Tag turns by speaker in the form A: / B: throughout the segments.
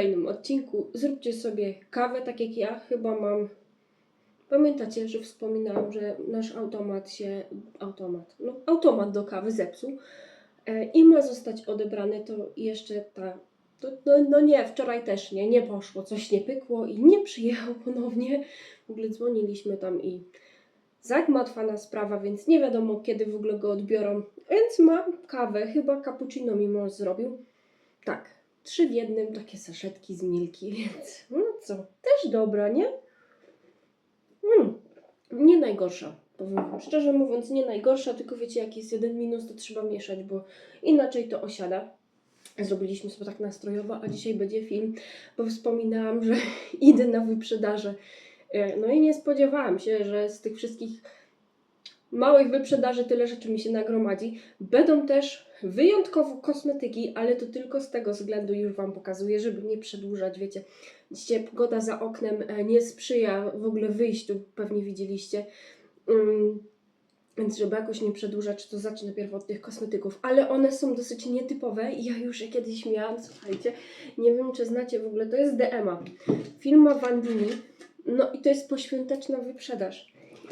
A: kolejnym odcinku. Zróbcie sobie kawę, tak jak ja. Chyba mam. Pamiętacie, że wspominałam, że nasz automat się. Automat. No, automat do kawy zepsuł. E, I ma zostać odebrany. To jeszcze ta. To, no, no nie, wczoraj też nie, nie poszło, coś nie pykło i nie przyjechał ponownie. W ogóle dzwoniliśmy tam i zagmatwana sprawa, więc nie wiadomo kiedy w ogóle go odbiorą. Więc mam kawę, chyba cappuccino mi mąż zrobił. Tak, trzy w jednym, takie saszetki z milki, więc no co, też dobra, nie? Mm, nie najgorsza, powiem. Szczerze mówiąc, nie najgorsza, tylko wiecie, jak jest jeden minus, to trzeba mieszać, bo inaczej to osiada. Zrobiliśmy sobie tak nastrojowo, a dzisiaj będzie film, bo wspominałam, że idę na wyprzedaże. E, No i nie spodziewałam się, że z tych wszystkich małych wyprzedaży tyle rzeczy mi się nagromadzi. Będą też wyjątkowo kosmetyki, ale to tylko z tego względu już Wam pokazuję, żeby nie przedłużać, wiecie. Dzisiaj pogoda za oknem e, nie sprzyja w ogóle wyjściu, pewnie widzieliście. Ym, Więc żeby jakoś nie przedłużać, to zacznę najpierw od tych kosmetyków. Ale one są dosyć nietypowe ja już je kiedyś miałam, słuchajcie. Nie wiem, czy znacie w ogóle, to jest DMA. Firma Vandini. No i to jest poświąteczna wyprzedaż.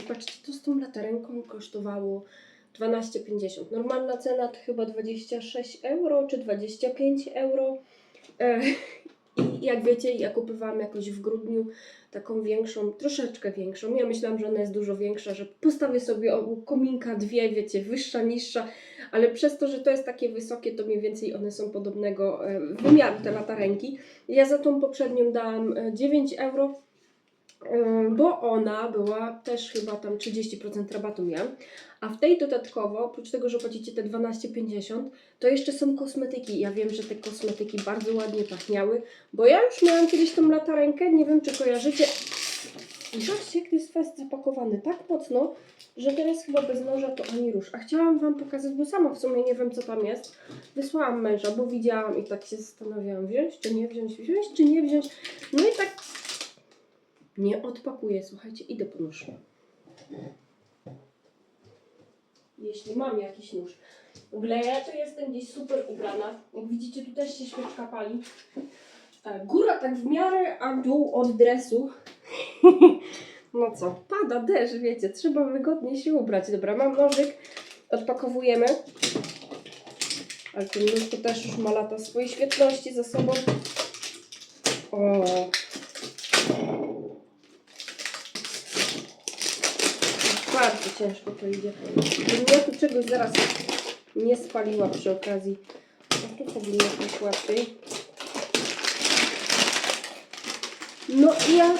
A: Patrzcie, to z tą latarenką kosztowało 12,50. Normalna cena to chyba 26 euro czy 25 euro. E, I jak wiecie, ja kupowałam jakoś w grudniu taką większą, troszeczkę większą. Ja myślałam, że ona jest dużo większa, że postawię sobie u kominka dwie, wiecie, wyższa, niższa, ale przez to, że to jest takie wysokie, to mniej więcej one są podobnego e, wymiaru, te latarenki. Ja za tą poprzednią dałam e, 9 euro. Bo ona była też chyba tam 30% rabatu miałam. A w tej dodatkowo, oprócz tego, że płacicie te 12,50, to jeszcze są kosmetyki. Ja wiem, że te kosmetyki bardzo ładnie pachniały, bo ja już miałam kiedyś tą latarenkę, nie wiem czy kojarzycie. Zobaczcie, jak to jest fest zapakowany tak mocno, że teraz chyba bez noża to ani rusz. A chciałam Wam pokazać, bo sama w sumie nie wiem co tam jest. Wysłałam męża, bo widziałam i tak się zastanawiałam, wziąć czy nie wziąć, wziąć czy nie wziąć. No i tak nie odpakuję, słuchajcie, idę po nóż. Jeśli mam jakiś nóż. W ogóle ja tu jestem gdzieś super ubrana. Jak widzicie, tu też się świeczka pali. E, Góra tak w miarę, a dół od dresu. No co, pada deszcz, wiecie, trzeba wygodnie się ubrać. Dobra, mam nożyk, odpakowujemy. Ale ten nóż to też już ma lata swojej świetności za sobą. O, bardzo ciężko to idzie. Ja tu czegoś zaraz nie spaliła przy okazji. Tu powinno być łatwiej. No i ja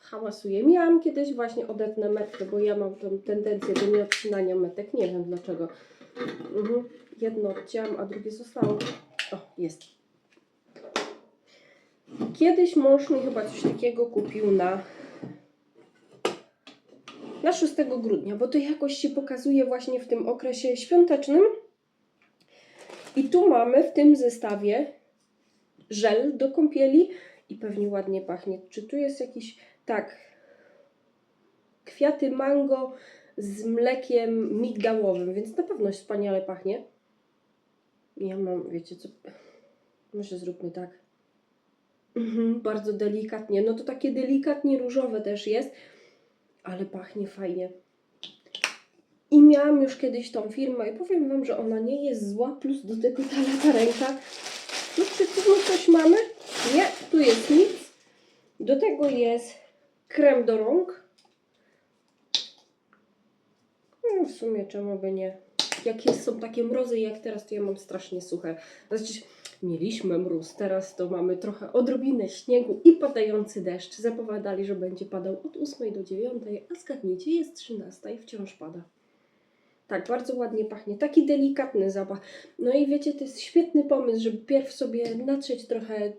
A: hałasuję. Miałam kiedyś właśnie odetnę metkę, bo ja mam tą tendencję do nieodcinania metek. Nie wiem dlaczego. Mhm. Jedno odcięłam, a drugie zostało. O, jest. Kiedyś mąż mi chyba coś takiego kupił na na 6 grudnia, bo to jakoś się pokazuje właśnie w tym okresie świątecznym. I tu mamy w tym zestawie żel do kąpieli i pewnie ładnie pachnie. Czy tu jest jakiś, tak, kwiaty mango z mlekiem migdałowym, więc na pewno wspaniale pachnie. Ja mam, wiecie co, może zróbmy tak. Mhm, bardzo delikatnie, no to takie delikatnie różowe też jest ale pachnie fajnie. I miałam już kiedyś tą firmę i powiem Wam, że ona nie jest zła, plus do tego ta latarenka. Tu czy tu coś mamy? Nie, tu jest nic. Do tego jest krem do rąk. No, w sumie czemu by nie. Jak są takie mrozy jak teraz, to ja mam strasznie suche. Znaczy, mieliśmy mróz, teraz to mamy trochę odrobinę śniegu i padający deszcz. Zapowiadali, że będzie padał od 8 do 9, a zgadnijcie, jest 13 i wciąż pada. Tak, bardzo ładnie pachnie. Taki delikatny zapach. No i wiecie, to jest świetny pomysł, żeby pierw sobie natrzeć trochę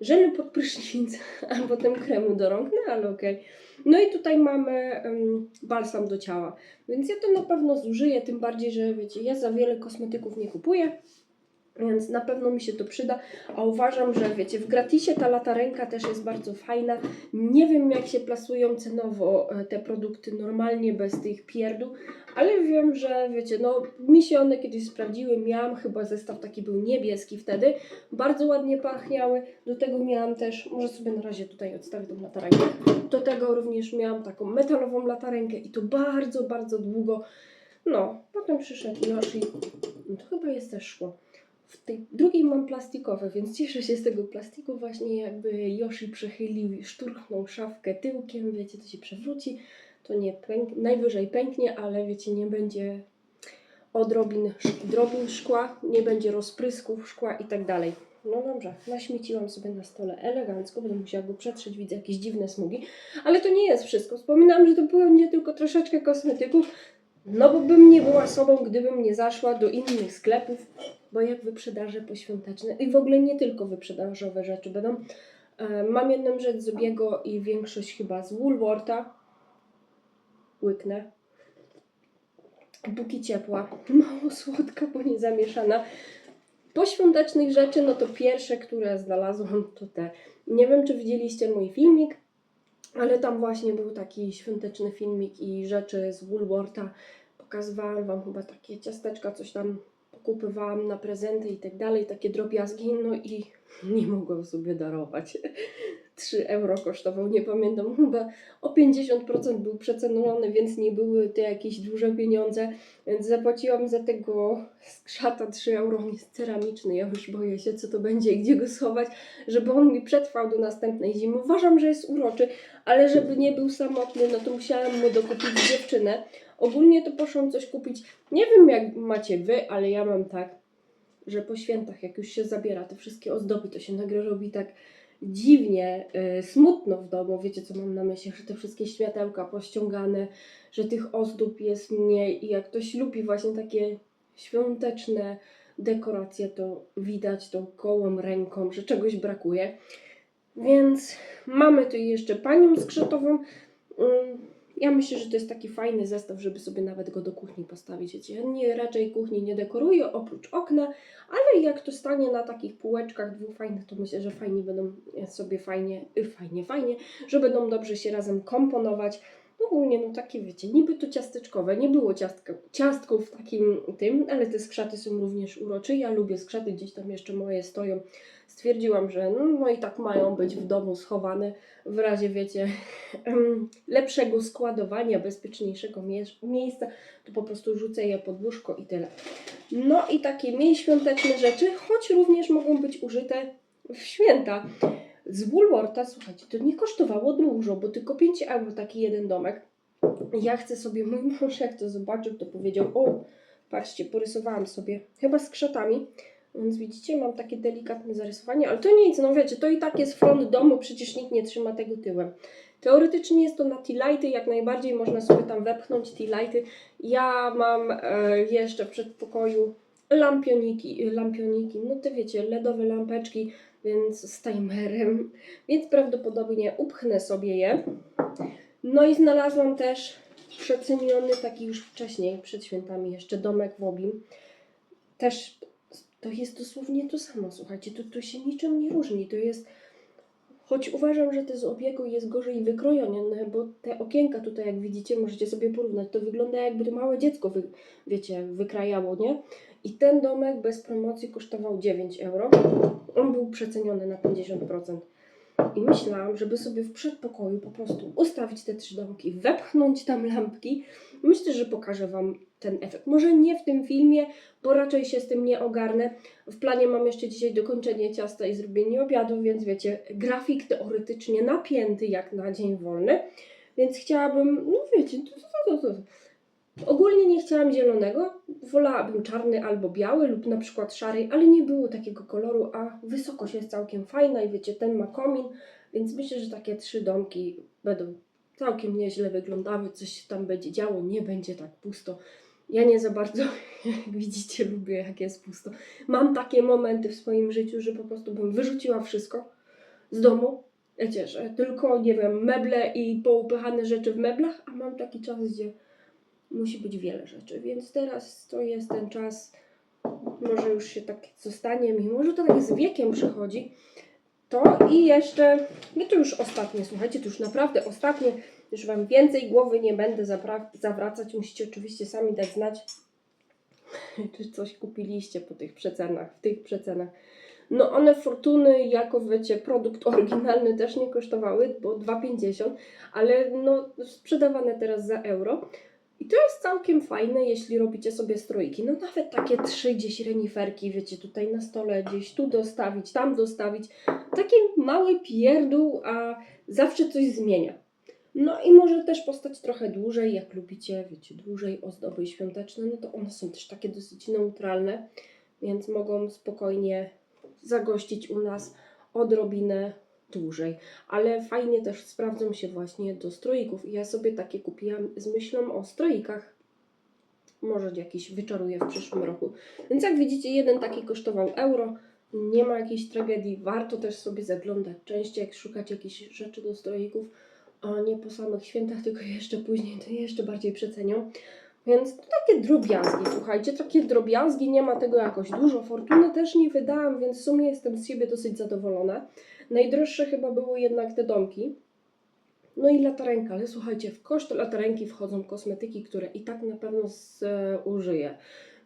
A: żelu pod prysznic, a potem kremu do rąk, no ale okej. No i tutaj mamy um, balsam do ciała, więc ja to na pewno zużyję, tym bardziej, że wiecie, ja za wiele kosmetyków nie kupuję. Więc na pewno mi się to przyda, a uważam, że wiecie, w gratisie ta latarenka też jest bardzo fajna. Nie wiem jak się plasują cenowo e, te produkty normalnie bez tych pierdół, ale wiem, że wiecie, no mi się one kiedyś sprawdziły, miałam chyba zestaw taki był niebieski wtedy, bardzo ładnie pachniały, do tego miałam też, może sobie na razie tutaj odstawię tą latarenkę, do tego również miałam taką metalową latarenkę i to bardzo, bardzo długo, no, potem przyszedł Yoshi, no to chyba jest też szkło. W tej drugiej mam plastikowe, więc cieszę się z tego plastiku właśnie jakby Yoshi przechylił, szturchnął szafkę tyłkiem, wiecie, to się przewróci, to nie pęk, najwyżej pęknie, ale wiecie, nie będzie odrobin, drobin szkła, nie będzie rozprysków szkła i tak dalej. No dobrze, naśmieciłam sobie na stole elegancko, będę musiała go przetrzeć, widzę jakieś dziwne smugi, ale to nie jest wszystko. Wspominałam, że to nie tylko troszeczkę kosmetyków, no bo bym nie była sobą, gdybym nie zaszła do innych sklepów, bo jak wyprzedaże poświąteczne i w ogóle nie tylko wyprzedażowe rzeczy będą. E, Mam jedną rzecz z Obiego i większość chyba z Woolwortha. Łyknę. Póki ciepła, mało słodka, bo nie zamieszana. Poświątecznych rzeczy, no to pierwsze, które znalazłam, to te. Nie wiem, czy widzieliście mój filmik, ale tam właśnie był taki świąteczny filmik i rzeczy z Woolwortha. Pokazywałam Wam chyba takie ciasteczka, coś tam pokupywałam na prezenty i tak dalej, takie drobiazgi, no i nie mogłam sobie darować. 3 euro kosztował, nie pamiętam, chyba o 50% był przecenony, więc nie były to jakieś duże pieniądze, więc zapłaciłam za tego skrzata 3 euro, on jest ceramiczny, ja już boję się co to będzie i gdzie go schować, żeby on mi przetrwał do następnej zimy. Uważam, że jest uroczy, ale żeby nie był samotny, no to musiałam mu dokupić dziewczynę. Ogólnie to poszłam coś kupić, nie wiem jak macie wy, ale ja mam tak, że po świętach jak już się zabiera te wszystkie ozdoby, to się nagle robi tak dziwnie, y, smutno w domu. Wiecie, co mam na myśli? Że te wszystkie światełka pościągane, że tych ozdób jest mniej i jak ktoś lubi właśnie takie świąteczne dekoracje, to widać tą gołą ręką, że czegoś brakuje. Więc mamy tu jeszcze panią skrzatową. Ym, Ja myślę, że to jest taki fajny zestaw, żeby sobie nawet go do kuchni postawić. Wiecie, ja nie, raczej kuchni nie dekoruję oprócz okna, ale jak to stanie na takich półeczkach dwóch fajnych, to myślę, że fajnie będą sobie fajnie, y, fajnie, fajnie, że będą dobrze się razem komponować. Ogólnie, no takie wiecie, niby to ciasteczkowe, nie było ciastka, ciastków w takim tym, ale te skrzaty są również urocze. Ja lubię skrzaty, gdzieś tam jeszcze moje stoją. Stwierdziłam, że no, no i tak mają być w domu schowane, w razie wiecie, lepszego składowania, bezpieczniejszego mie- miejsca, to po prostu rzucę je pod łóżko i tyle. No i takie mniej świąteczne rzeczy, choć również mogą być użyte w święta. Z Woolwortha, słuchajcie, to nie kosztowało dużo, bo tylko 5 euro taki jeden domek. Ja chcę sobie, mój mąż jak to zobaczył, to powiedział, o, patrzcie, porysowałam sobie, chyba z krzatami, więc widzicie, mam takie delikatne zarysowanie, ale to nic, no wiecie, to i tak jest front domu, przecież nikt nie trzyma tego tyłem. Teoretycznie jest to na tea-lighty, jak najbardziej można sobie tam wepchnąć tea-lighty. Ja mam e, jeszcze w przedpokoju lampioniki, lampioniki, no te wiecie, LEDowe lampeczki, więc z timerem, więc prawdopodobnie upchnę sobie je. No i znalazłam też przeceniony taki już wcześniej, przed świętami jeszcze domek w Obim. Też to jest dosłownie to samo, słuchajcie, to, to się niczym nie różni, to jest Choć uważam, że te z obiegu jest gorzej wykrojone, bo te okienka tutaj, jak widzicie, możecie sobie porównać. To wygląda jakby małe dziecko, wy, wiecie, wykrajało, nie? I ten domek bez promocji kosztował 9 euro. On był przeceniony na 50%. I myślałam, żeby sobie w przedpokoju po prostu ustawić te trzy domki, wepchnąć tam lampki. Myślę, że pokażę Wam ten efekt. Może nie w tym filmie, bo raczej się z tym nie ogarnę. W planie mam jeszcze dzisiaj dokończenie ciasta i zrobienie obiadu, więc wiecie, grafik teoretycznie napięty jak na dzień wolny. Więc chciałabym, no wiecie, to, to, to, to. ogólnie nie chciałam zielonego, wolałabym czarny albo biały lub na przykład szary, ale nie było takiego koloru, a wysokość jest całkiem fajna i wiecie, ten ma komin, więc myślę, że takie trzy domki będą całkiem nieźle wyglądały, coś się tam będzie działo, nie będzie tak pusto. Ja nie za bardzo, jak widzicie, lubię jak jest pusto. Mam takie momenty w swoim życiu, że po prostu bym wyrzuciła wszystko z domu. Wiecie, że tylko, nie wiem, meble i poupychane rzeczy w meblach, a mam taki czas, gdzie musi być wiele rzeczy. Więc teraz to jest ten czas, Może już się tak zostanie mi, może to tak z wiekiem przychodzi. To i jeszcze, no to już ostatnie, słuchajcie, to już naprawdę ostatnie, już Wam więcej głowy nie będę zawracać. Musicie oczywiście sami dać znać, czy coś kupiliście po tych przecenach, w tych przecenach. No one fortuny jako wiecie, produkt oryginalny też nie kosztowały, bo 2,50, ale no sprzedawane teraz za euro. I to jest całkiem fajne, jeśli robicie sobie strojki. No nawet takie trzy gdzieś reniferki, wiecie, tutaj na stole gdzieś tu dostawić, tam dostawić. Taki mały pierdół, a zawsze coś zmienia. No i może też postać trochę dłużej, jak lubicie, wiecie, dłużej ozdoby świąteczne, no to one są też takie dosyć neutralne, więc mogą spokojnie zagościć u nas odrobinę dłużej. Ale fajnie też sprawdzą się właśnie do stroików. Ja sobie takie kupiłam z myślą o stroikach. Może jakiś wyczaruję w przyszłym roku. Więc jak widzicie, jeden taki kosztował euro. Nie ma jakiejś tragedii. Warto też sobie zaglądać częściej, jak szukać jakichś rzeczy do stroików. A nie po samych świętach, tylko jeszcze później, to jeszcze bardziej przecenią. Więc to takie drobiazgi, słuchajcie, takie drobiazgi, nie ma tego jakoś dużo. Fortuny też nie wydałam, więc w sumie jestem z siebie dosyć zadowolona. Najdroższe chyba były jednak te domki. No i latarenka, ale słuchajcie, w koszt latarenki wchodzą kosmetyki, które i tak na pewno zużyję,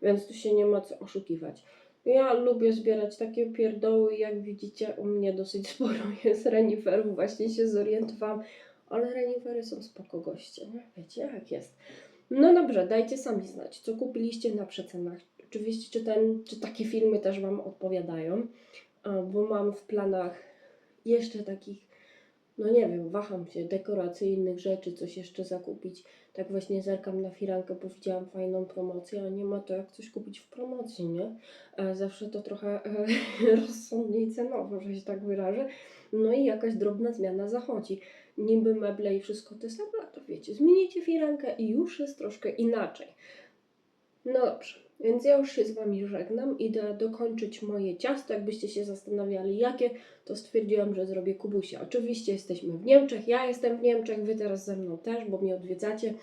A: więc tu się nie ma co oszukiwać. Ja lubię zbierać takie pierdoły, jak widzicie, u mnie dosyć sporo jest reniferów, właśnie się zorientowałam, ale renifery są spoko goście, nie? wiecie jak jest. No dobrze, dajcie sami znać, co kupiliście na przecenach. Oczywiście, czy, ten, czy takie filmy też Wam odpowiadają, bo mam w planach jeszcze takich, no nie wiem, waham się, dekoracyjnych rzeczy, coś jeszcze zakupić. Tak właśnie zerkam na firankę, bo widziałam fajną promocję, a nie ma to jak coś kupić w promocji, nie? Zawsze to trochę rozsądniej cenowo, że się tak wyrażę. No i jakaś drobna zmiana zachodzi. Niby meble i wszystko te same, a to wiecie, zmienicie firankę i już jest troszkę inaczej. No dobrze, więc ja już się z Wami żegnam. Idę dokończyć moje ciasto. Jakbyście się zastanawiali, jakie, to stwierdziłam, że zrobię kubusia. Oczywiście jesteśmy w Niemczech, ja jestem w Niemczech, Wy teraz ze mną też, bo mnie odwiedzacie.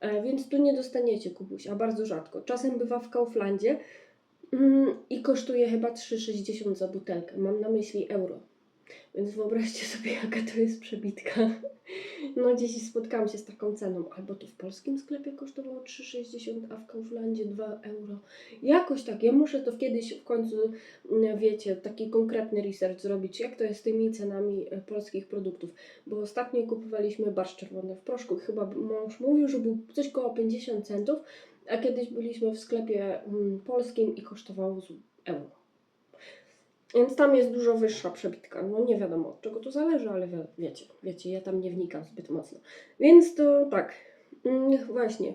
A: E, Więc tu nie dostaniecie kubusia, bardzo rzadko. Czasem bywa w Kauflandzie mm, i kosztuje chyba 3,60 za butelkę. Mam na myśli euro. Więc wyobraźcie sobie, jaka to jest przebitka. No gdzieś spotkałam się z taką ceną. Albo to w polskim sklepie kosztowało 3,60, a w Kauflandzie 2 euro. Jakoś tak. Ja muszę to kiedyś w końcu, mm, wiecie, taki konkretny research zrobić, jak to jest z tymi cenami e, polskich produktów. Bo ostatnio kupowaliśmy barszcz czerwony w proszku. Chyba mąż mówił, że był coś koło 50 centów, a kiedyś byliśmy w sklepie mm, polskim i kosztowało euro. Więc tam jest dużo wyższa przebitka. No nie wiadomo od czego to zależy, ale wie, wiecie, wiecie, ja tam nie wnikam zbyt mocno. Więc to tak, mm, właśnie,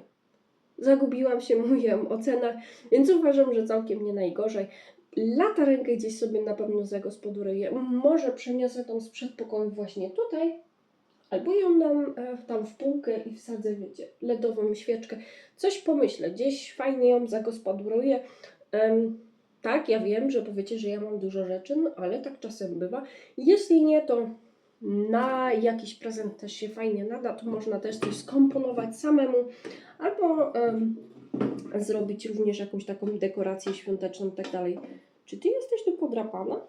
A: zagubiłam się, mówiłam o cenach, więc uważam, że całkiem nie najgorzej. Lata rękę gdzieś sobie na pewno zagospodaruję. Może przeniosę tą z przedpokoju właśnie tutaj, albo ją nam e, tam w półkę i wsadzę, wiecie, LEDową świeczkę. Coś pomyślę, gdzieś fajnie ją zagospodaruję. Em, tak, ja wiem, że powiecie, że ja mam dużo rzeczy, no ale tak czasem bywa. Jeśli nie, to na jakiś prezent też się fajnie nada, to można też coś skomponować samemu, albo em, zrobić również jakąś taką dekorację świąteczną i tak dalej. Czy ty jesteś tu podrapana?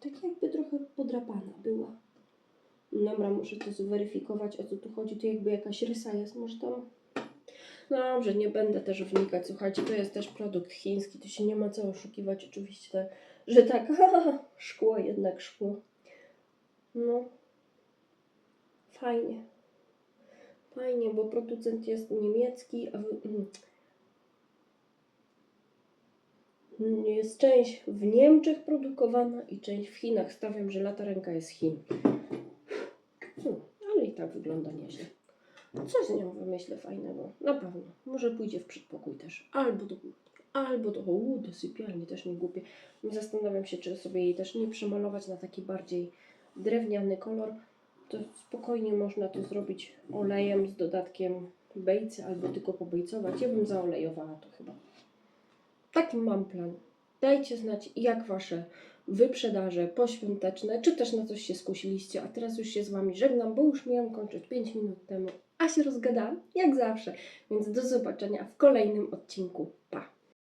A: Tak jakby trochę podrapana była. Dobra, muszę to zweryfikować, o co tu chodzi. Tu jakby jakaś rysa jest, może tam Dobrze, nie będę też wnikać. Słuchajcie, to jest też produkt chiński, tu się nie ma co oszukiwać. Oczywiście, że tak, szkło jednak szkło. No, fajnie. Fajnie, bo producent jest niemiecki, a jest część w Niemczech produkowana i część w Chinach. Stawiam, że lata ręka jest Chin. Hmm, ale i tak wygląda nieźle. Coś z nią wymyślę fajnego. Na pewno. Może pójdzie w przedpokój też. Albo do albo do, u, do sypialni, też nie głupie. Zastanawiam się, czy sobie jej też nie przemalować na taki bardziej drewniany kolor. To spokojnie można to zrobić olejem z dodatkiem bejcy, albo tylko pobejcować. Ja bym zaolejowała to chyba. Taki mam plan. Dajcie znać, jak Wasze wyprzedaże poświąteczne, czy też na coś się skusiliście. A teraz już się z Wami żegnam, bo już miałam kończyć 5 minut temu, a się rozgadałam, jak zawsze. Więc do zobaczenia w kolejnym odcinku. Pa!